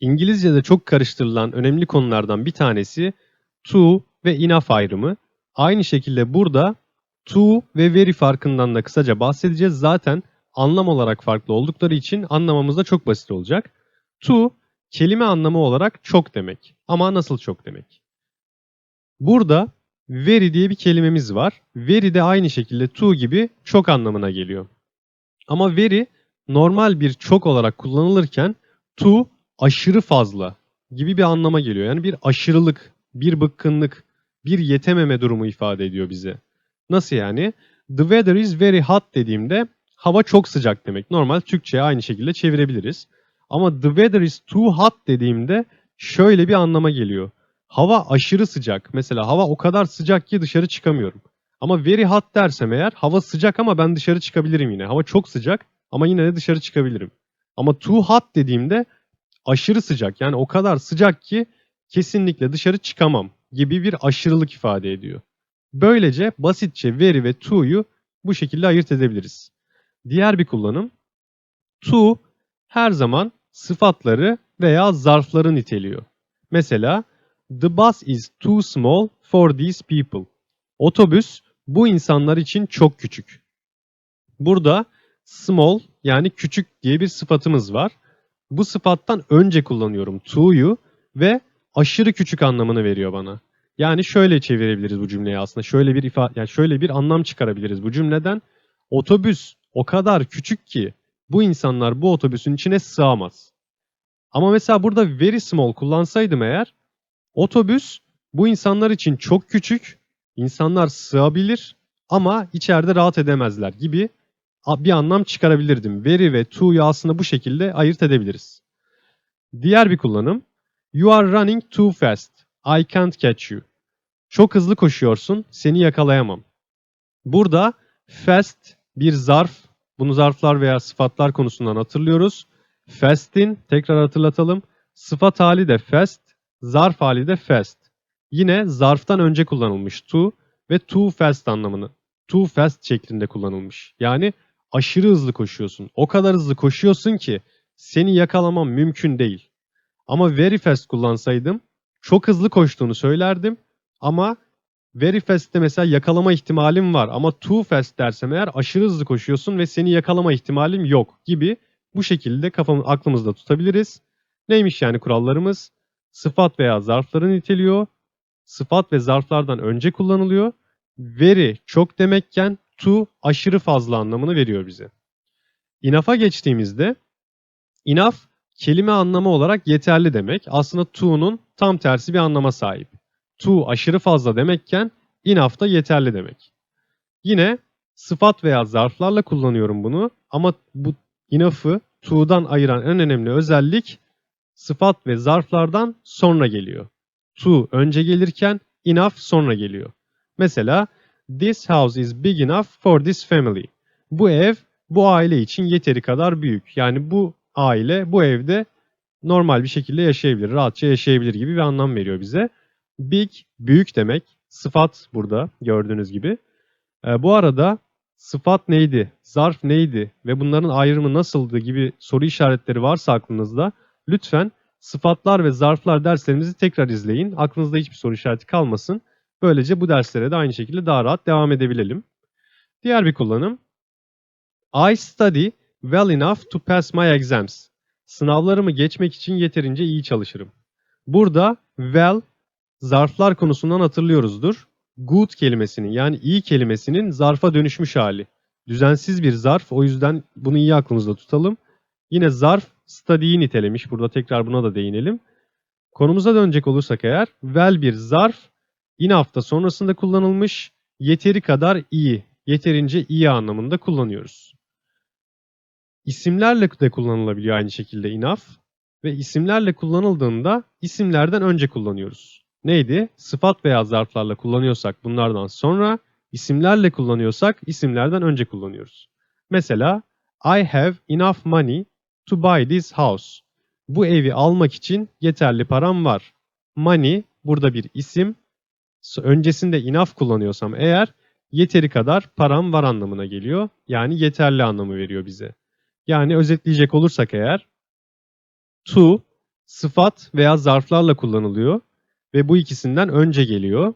İngilizce'de çok karıştırılan önemli konulardan bir tanesi to ve enough ayrımı. Aynı şekilde burada to ve very farkından da kısaca bahsedeceğiz. Zaten anlam olarak farklı oldukları için anlamamız da çok basit olacak. To kelime anlamı olarak çok demek. Ama nasıl çok demek? Burada very diye bir kelimemiz var. Very de aynı şekilde to gibi çok anlamına geliyor. Ama very normal bir çok olarak kullanılırken to aşırı fazla gibi bir anlama geliyor. Yani bir aşırılık, bir bıkkınlık, bir yetememe durumu ifade ediyor bize. Nasıl yani? The weather is very hot dediğimde hava çok sıcak demek. Normal Türkçe'ye aynı şekilde çevirebiliriz. Ama the weather is too hot dediğimde şöyle bir anlama geliyor. Hava aşırı sıcak. Mesela hava o kadar sıcak ki dışarı çıkamıyorum. Ama very hot dersem eğer hava sıcak ama ben dışarı çıkabilirim yine. Hava çok sıcak ama yine de dışarı çıkabilirim. Ama too hot dediğimde aşırı sıcak. Yani o kadar sıcak ki kesinlikle dışarı çıkamam gibi bir aşırılık ifade ediyor. Böylece basitçe very ve to'yu bu şekilde ayırt edebiliriz. Diğer bir kullanım to her zaman sıfatları veya zarfları niteliyor. Mesela the bus is too small for these people. Otobüs bu insanlar için çok küçük. Burada small yani küçük diye bir sıfatımız var. Bu sıfattan önce kullanıyorum to'yu ve aşırı küçük anlamını veriyor bana. Yani şöyle çevirebiliriz bu cümleyi aslında. Şöyle bir ifade yani şöyle bir anlam çıkarabiliriz bu cümleden. Otobüs o kadar küçük ki bu insanlar bu otobüsün içine sığamaz. Ama mesela burada very small kullansaydım eğer otobüs bu insanlar için çok küçük, insanlar sığabilir ama içeride rahat edemezler gibi bir anlam çıkarabilirdim. Very ve to'yu aslında bu şekilde ayırt edebiliriz. Diğer bir kullanım You are running too fast. I can't catch you. Çok hızlı koşuyorsun, seni yakalayamam. Burada fast bir zarf, bunu zarflar veya sıfatlar konusundan hatırlıyoruz. Fast'in, tekrar hatırlatalım, sıfat hali de fast, zarf hali de fast. Yine zarftan önce kullanılmış to ve too fast anlamını, too fast şeklinde kullanılmış. Yani aşırı hızlı koşuyorsun. O kadar hızlı koşuyorsun ki seni yakalamam mümkün değil. Ama very fast kullansaydım çok hızlı koştuğunu söylerdim ama very fast'te mesela yakalama ihtimalim var ama too fast dersem eğer aşırı hızlı koşuyorsun ve seni yakalama ihtimalim yok gibi bu şekilde kafamı aklımızda tutabiliriz. Neymiş yani kurallarımız? Sıfat veya zarfları niteliyor. Sıfat ve zarflardan önce kullanılıyor. Very çok demekken to aşırı fazla anlamını veriyor bize. Enough'a geçtiğimizde enough kelime anlamı olarak yeterli demek. Aslında to'nun tam tersi bir anlama sahip. To aşırı fazla demekken enough da yeterli demek. Yine sıfat veya zarflarla kullanıyorum bunu ama bu enough'ı to'dan ayıran en önemli özellik sıfat ve zarflardan sonra geliyor. To önce gelirken enough sonra geliyor. Mesela This house is big enough for this family. Bu ev bu aile için yeteri kadar büyük. Yani bu aile bu evde normal bir şekilde yaşayabilir, rahatça yaşayabilir gibi bir anlam veriyor bize. Big, büyük demek. Sıfat burada gördüğünüz gibi. Ee, bu arada sıfat neydi, zarf neydi ve bunların ayrımı nasıldı gibi soru işaretleri varsa aklınızda lütfen sıfatlar ve zarflar derslerimizi tekrar izleyin. Aklınızda hiçbir soru işareti kalmasın. Böylece bu derslere de aynı şekilde daha rahat devam edebilelim. Diğer bir kullanım. I study well enough to pass my exams. Sınavlarımı geçmek için yeterince iyi çalışırım. Burada well zarflar konusundan hatırlıyoruzdur. Good kelimesinin yani iyi kelimesinin zarfa dönüşmüş hali. Düzensiz bir zarf o yüzden bunu iyi aklımızda tutalım. Yine zarf study'yi nitelemiş. Burada tekrar buna da değinelim. Konumuza dönecek olursak eğer well bir zarf in hafta sonrasında kullanılmış yeteri kadar iyi, yeterince iyi anlamında kullanıyoruz. İsimlerle de kullanılabiliyor aynı şekilde enough ve isimlerle kullanıldığında isimlerden önce kullanıyoruz. Neydi? Sıfat veya zarflarla kullanıyorsak bunlardan sonra, isimlerle kullanıyorsak isimlerden önce kullanıyoruz. Mesela I have enough money to buy this house. Bu evi almak için yeterli param var. Money burada bir isim. Öncesinde enough kullanıyorsam eğer yeteri kadar param var anlamına geliyor. Yani yeterli anlamı veriyor bize. Yani özetleyecek olursak eğer to sıfat veya zarflarla kullanılıyor ve bu ikisinden önce geliyor.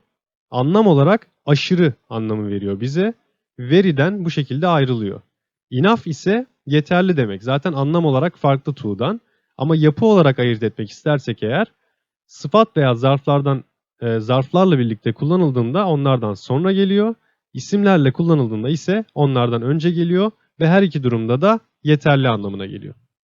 Anlam olarak aşırı anlamı veriyor bize. Very'den bu şekilde ayrılıyor. Enough ise yeterli demek. Zaten anlam olarak farklı to'dan. Ama yapı olarak ayırt etmek istersek eğer sıfat veya zarflardan e, zarflarla birlikte kullanıldığında onlardan sonra geliyor. İsimlerle kullanıldığında ise onlardan önce geliyor ve her iki durumda da yeterli anlamına geliyor.